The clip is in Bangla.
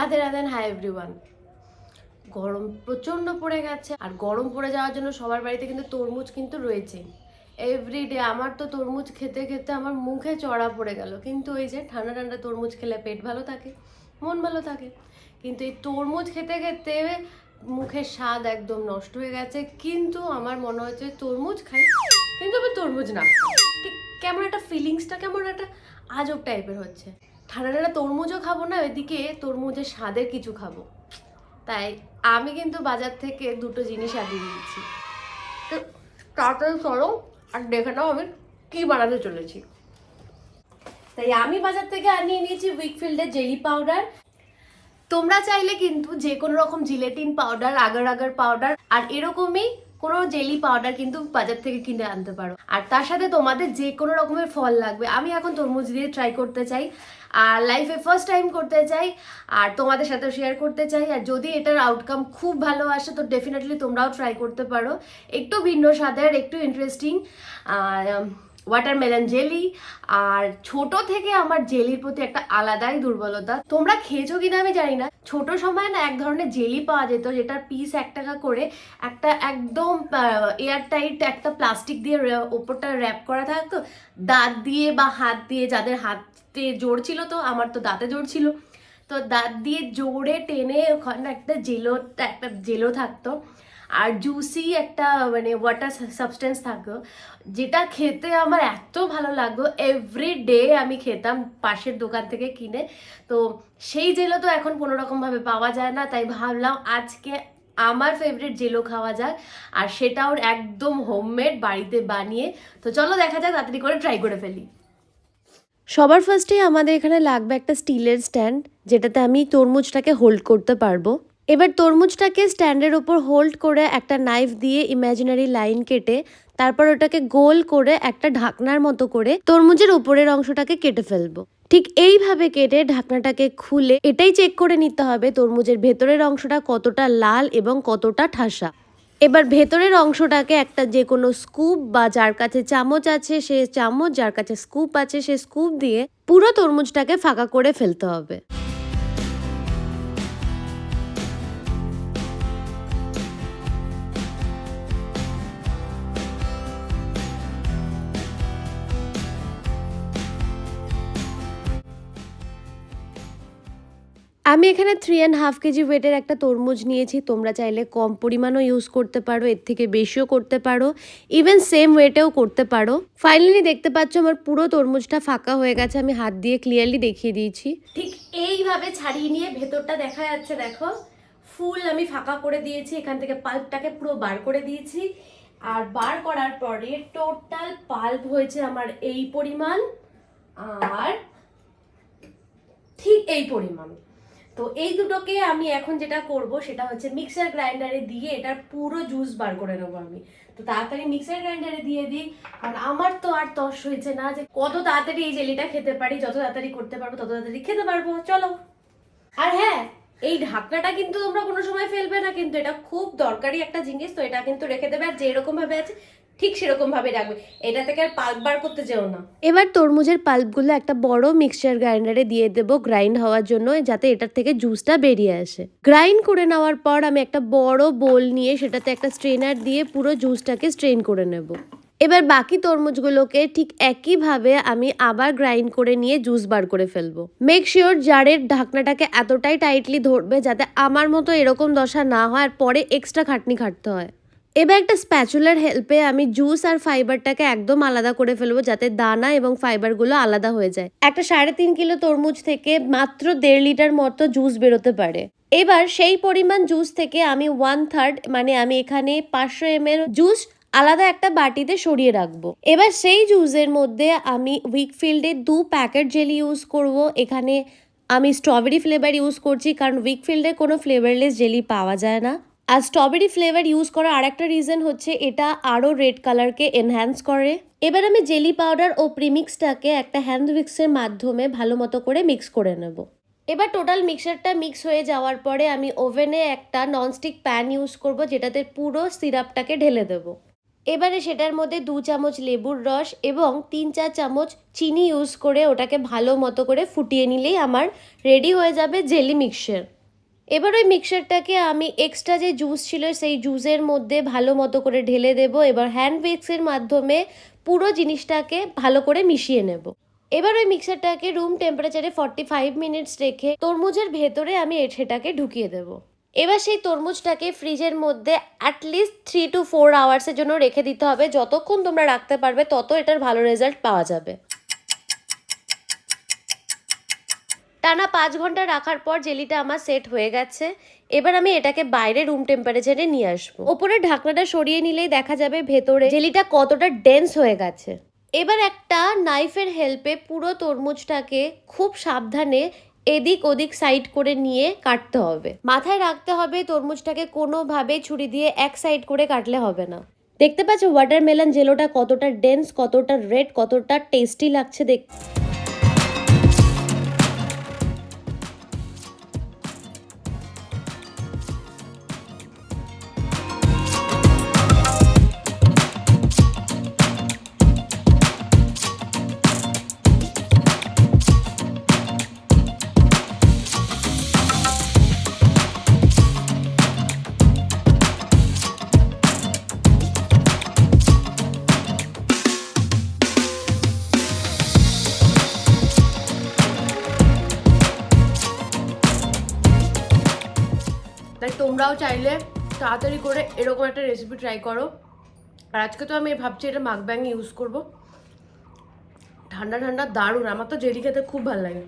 রাধে রাধেন হাই এভরিওয়ান গরম প্রচণ্ড পড়ে গেছে, আর গরম পড়ে যাওয়ার জন্য সবার বাড়িতে কিন্তু তরমুজ কিন্তু রয়েছে। এভরিডে আমার তো তরমুজ খেতে খেতে আমার মুখে চড়া পড়ে গেল। কিন্তু ওই যে ঠান্ডা ঠান্ডা তরমুজ খেলে পেট ভালো থাকে, মন ভালো থাকে। কিন্তু এই তরমুজ খেতে খেতে মুখের স্বাদ একদম নষ্ট হয়ে গেছে। কিন্তু আমার মনে হচ্ছে তরমুজ খাই, কিন্তু আমি তরমুজ না। ঠিক কেমন একটা ফিলিংসটা কেমন একটা আজব টাইপের হচ্ছে। ঠান্ডা ঠান্ডা তরমুজও খাব না ওইদিকে তরমুজের স্বাদের কিছু খাব। তাই আমি কিন্তু বাজার থেকে দুটো জিনিস আনিয়ে দিয়েছি তো তাড়াতাড়ি চলো আর দেখে নাও আমি কী বানাতে চলেছি। তাই আমি বাজার থেকে আনিয়ে নিয়েছি উইকফিল্ডের জেলি পাউডার তোমরা চাইলে কিন্তু যে কোনো রকম gelatin powder agar agar powder আর এরকমই কোনো জেলি পাউডার কিন্তু বাজার থেকে কিনে আনতে পারো। আর তার সাথে তোমাদের যে কোনো রকমের ফল লাগবে। আমি এখন তরমুজ দিয়ে ট্রাই করতে চাই, আর লাইফে ফার্স্ট টাইম করতে চাই, আর তোমাদের সাথে শেয়ার করতে চাই। আর যদি এটার আউটকাম খুব ভালো আসে, তো ডেফিনেটলি তোমরাও ট্রাই করতে পারো। একটু ভিন্ন স্বাদের, একটু ইন্টারেস্টিং ওয়াটারমেলন জেলি আর ছোট থেকে আমার জেলির প্রতি একটা আলাদাই দুর্বলতা। তোমরা খেয়েছো কিনা আমি জানি না। ছোট সময় না এক ধরনের জেলি পাওয়া যেত, যেটার পিস এক টাকা করে একটা একদম এয়ার টাইট একটা প্লাস্টিক দিয়ে ওপরটা র্যাপ করা থাকতো। দাঁত দিয়ে বা হাত দিয়ে, যাদের হাতে জোর ছিল তো, আমার তো দাঁতে জোর ছিল। তো দাঁত দিয়ে জোরে টেনে ওখানে একটা জেলো একটা জেলো থাকতো। আর জুসি একটা মানে ওয়াটার সাবস্টেন্স থাকতো যেটা খেতে আমার এত ভালো লাগতো এভরি ডে আমি খেতাম পাশের দোকান থেকে কিনে। তো সেই জেলো তো এখন কোনো রকমভাবে পাওয়া যায় না, তাই ভাবলাম আজকে আমার ফেভারিট জেলো খাওয়া যাক, আর সেটাও একদম হোমমেড বাড়িতে বানিয়ে। তো চলো দেখা যাক, তাড়াতাড়ি করে ট্রাই করে ফেলি। সবার ফার্স্টে আমাদের এখানে লাগবে একটা স্টিলের স্ট্যান্ড যেটাতে আমি তরমুজটাকে হোল্ড করতে পারব। এবার তরমুজটাকে স্ট্যান্ডের ওপর হোল্ড করে একটা নাইফ দিয়ে ইমাজিনারি লাইন কেটে তারপর ওটাকে গোল করে একটা ঢাকনার মতো করে তরমুজের উপরের অংশটাকে কেটে ফেলব। ঠিক এইভাবে কেটে ঢাকনাটাকে খুলে এটাই চেক করে নিতে হবে তরমুজের ভেতরের অংশটা কতটা লাল এবং কতটা ঠাসা। এবার ভেতরের অংশটাকে একটা যে কোনো স্কুপ বা যার কাছে চামচ আছে সে চামচ, যার কাছে স্কুপ আছে সে স্কুপ দিয়ে পুরো তরমুজটাকে ফাঁকা করে ফেলতে হবে। আমি এখানে থ্রি অ্যান্ড হাফ কেজি ওয়েটের একটা তরমুজ নিয়েছি। তোমরা চাইলে কম পরিমাণও ইউজ করতে পারো, এর থেকে বেশিও করতে পারো ইভেন সেম ওয়েটেও করতে পারো। ফাইনালি দেখতে পাচ্ছ আমার পুরো তরমুজটা ফাঁকা হয়ে গেছে, আমি হাত দিয়ে ক্লিয়ারলি দেখিয়ে দিয়েছি। ঠিক এইভাবে ছাড়িয়ে নিয়ে ভেতরটা দেখা যাচ্ছে, দেখো। ফুল আমি ফাঁকা করে দিয়েছি, এখান থেকে পাল্পটাকে পুরো বার করে দিয়েছি। আর বার করার পরে টোটাল পাল্প হয়েছে আমার এই পরিমাণ, আর ঠিক এই পরিমাণ। তো এই দুটোকে আমি এখন যেটা করব সেটা হচ্ছে মিক্সার গ্রাইন্ডারে দিয়ে এটার পুরো জুস বার করে নেব আমি। তো তাড়াতাড়ি মিক্সার গ্রাইন্ডারে দিয়ে দিই, কারণ আমার তো আর তস হয়েছে না যে কত তাড়াতাড়ি এই জেলিটা খেতে পারি, যত তাড়াতাড়ি করতে পারব তত তাড়াতাড়ি খেতে পারব, চলো। আর হ্যাঁ এই ঢাকনাটা কিন্তু তোমরা কোনো সময় ফেলবে না, কিন্তু এটা খুব দরকারি একটা জিনিস, তো এটা কিন্তু রেখে দেবে। আর যেরকম ভাবে আছে ঠিক সেরকম ভাবে রাখবে। এটা থেকে আর পাল্প বার করতে যেও না। এবার তরমুজের পাল্পগুলো একটা বড় মিক্সচার গ্রাইন্ডারে দিয়ে দেবো গ্রাইন্ড হওয়ার জন্য, যাতে এটার থেকে জুসটা বেরিয়ে আসে। গ্রাইন্ড করে নেওয়ার পর আমি একটা বড় বোল নিয়ে সেটাতে একটা স্ট্রেনার দিয়ে পুরো জুসটাকে স্ট্রেন করে নেব। এবার বাকি তরমুজগুলোকে ঠিক একইভাবে আমি আবার গ্রাইন্ড করে নিয়ে জুস বার করে ফেলব। মেক শিওর জারের ঢাকনাটাকে এতটাই টাইটলি ধরবে যাতে আমার মতো এরকম দশা না হয় আর পরে এক্সট্রা খাটনি খাটতে হয়। এবার একটা স্প্যাচুলার হেল্পে আমি জুস আর ফাইবারটাকে একদম আলাদা করে ফেলব যাতে দানা এবং ফাইবারগুলো আলাদা হয়ে যায়। একটা সাড়ে তিন কিলো তরমুজ থেকে মাত্র দেড় লিটার মতো জুস বেরোতে পারে। এবার সেই পরিমাণ জুস থেকে আমি ওয়ান থার্ড মানে আমি এখানে পাঁচশো এম জুস আলাদা একটা বাটিতে সরিয়ে রাখব। এবার সেই জুসের মধ্যে আমি উইকফিল্ডের দু প্যাকেট জেলি ইউজ করব। এখানে আমি স্ট্রবেরি ফ্লেভার ইউজ করছি, কারণ উইকফিল্ডে কোনো ফ্লেভারলেস জেলি পাওয়া যায় না। আর স্ট্রবেরি ফ্লেভার ইউজ করার আরেকটা রিজন হচ্ছে এটা আরও রেড কালারকে এনহ্যান্স করে। এবার আমি জেলি পাউডার ও প্রিমিক্সটাকে একটা হ্যান্ড উইক্সের মাধ্যমে ভালো মতো করে মিক্স করে নেব। এবার টোটাল মিক্সারটা মিক্স হয়ে যাওয়ার পরে আমি ওভেনে একটা ননস্টিক প্যান ইউজ করব, যেটাতে পুরো সিরাপটাকে ঢেলে দেবো। এবারে সেটার মধ্যে দু চামচ লেবুর রস এবং তিন চার চামচ চিনি ইউজ করে ওটাকে ভালো মতো করে ফুটিয়ে নিলেই আমার রেডি হয়ে যাবে জেলি মিক্সচার এবার ওই মিক্সারটাকে আমি এক্সট্রা যে জুস ছিল সেই জুসের মধ্যে ভালো মতো করে ঢেলে দেব। এবার হ্যান্ড উইক্সের মাধ্যমে পুরো জিনিসটাকে ভালো করে মিশিয়ে নেব। এবার ওই মিক্সারটাকে রুম টেম্পারেচারে ফর্টি ফাইভ মিনিটস রেখে তরমুজের ভেতরে আমি সেটাকে ঢুকিয়ে দেব। এবার সেই তরমুজটাকে ফ্রিজের মধ্যে at least three to four আওয়ার্সের জন্য রেখে দিতে হবে। যতক্ষণ তোমরা রাখতে পারবে, তত এটার ভালো রেজাল্ট পাওয়া যাবে। টানা পাঁচ ঘণ্টা রাখার পর জেলিটা আমার সেট হয়ে গেছে। এবার আমি এটাকে বাইরে রুম টেম্পারেচারে নিয়ে আসব। ওপরে ঢাকনাটা সরিয়ে নিলেই দেখা যাবে ভেতরে জেলিটা কতটা ডেন্স হয়ে গেছে। এবার একটা নাইফের হেল্পে পুরো তরমুজটাকে খুব সাবধানে এদিক ওদিক সাইড করে নিয়ে কাটতে হবে। মাথায় রাখতে হবে তরমুজটাকে কোনোভাবে ছুরি দিয়ে এক সাইড করে কাটলে হবে না। দেখতে পাচ্ছ ওয়াটারমেলন জেলোটা কতটা ডেন্স কতটা রেড কতটা টেস্টি লাগছে দেখ তোমরাও চাইলে তাড়াতাড়ি করে এরকম একটা রেসিপি ট্রাই করো। আর আজকে তো আমি ভাবছি এটা মাকব্যাং ইউজ করব। ঠান্ডা ঠান্ডা, দারুণ। আমার তো জেলি খেতে খুব ভালো লাগে।